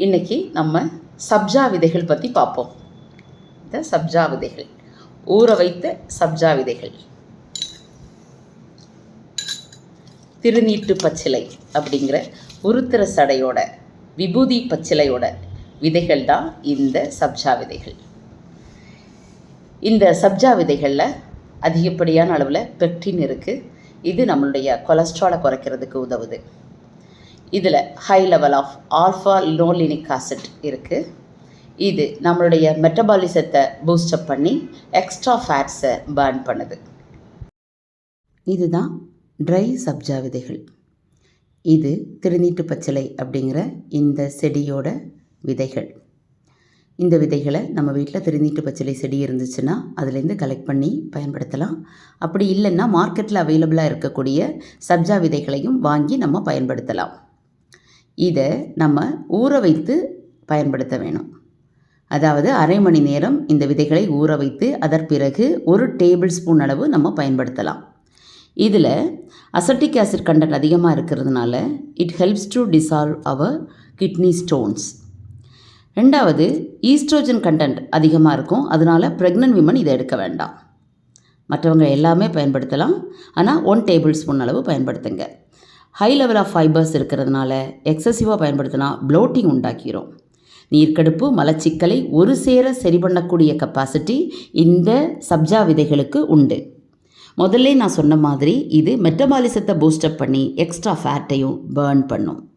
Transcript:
இன்னைக்கு நம்ம சப்ஜா விதைகள் பற்றி பார்ப்போம். இந்த சப்ஜா விதைகள். ஊற வைத்த சப்ஜா விதைகள். திருநீட்டு பச்சிலை அப்படிங்கிற உருத்திர சடையோட விபூதி பச்சிலையோட விதைகள் தான் இந்த சப்ஜா விதைகள். இந்த சப்ஜா விதைகளில் அதிகப்படியான அளவில் பெக்டின் இருக்குது இது நம்மளுடைய கொலஸ்ட்ராலை குறைக்கிறதுக்கு உதவுது. இதில் high level of alpha linolenic acid இருக்குது இது நம்மளுடைய மெட்டபாலிசத்தை பூஸ்டப் பண்ணி எக்ஸ்ட்ரா ஃபேட்ஸை பர்ன் பண்ணுது. இதுதான் ட்ரை சப்ஜா விதைகள் இது திருநீட்டு பச்சிலை அப்படிங்கிற இந்த செடியோட விதைகள். இந்த விதைகளை நம்ம வீட்டில் திருநீட்டு பச்சிலை செடி இருந்துச்சுன்னா அதுலேருந்து கலெக்ட் பண்ணி பயன்படுத்தலாம். அப்படி இல்லைன்னா மார்க்கெட்டில் அவைலபிளாக இருக்கக்கூடிய சப்ஜா விதைகளையும் வாங்கி நம்ம பயன்படுத்தலாம். இதை நம்ம ஊற வைத்து பயன்படுத்த வேணும். அதாவது அரை மணி நேரம் இந்த விதைகளை ஊற வைத்து அதன் பிறகு ஒரு டேபிள் ஸ்பூன் அளவு நம்ம பயன்படுத்தலாம். இதில் அசட்டிக் ஆசிட் கண்டென்ட் அதிகமாக இருக்கிறதுனால it helps to dissolve our kidney stones ரெண்டாவது ஈஸ்ட்ரோஜன் கண்டென்ட் அதிகமாக இருக்கும். அதனால் ப்ரெக்னென்ட் விமன் இதை எடுக்க வேண்டாம். மற்றவங்க எல்லாமே பயன்படுத்தலாம். ஆனால் ஒன் டேபிள் ஸ்பூன் அளவு பயன்படுத்துங்க. ஹை லெவல் ஆஃப் ஃபைபர்ஸ் இருக்கிறதுனால எக்ஸசிவாக பயன்படுத்தினா ப்ளோட்டிங் உண்டாக்கிறோம் நீர்க்கடுப்பு மலச்சிக்கலை ஒரு சேர சரி பண்ணக்கூடிய கெப்பாசிட்டி இந்த சப்ஜா விதைகளுக்கு உண்டு. முதல்ல நான் சொன்ன மாதிரி இது மெட்டபாலிசத்தை பூஸ்டப் பண்ணி எக்ஸ்ட்ரா ஃபேட்டையும் பேர்ன் பண்ணும்.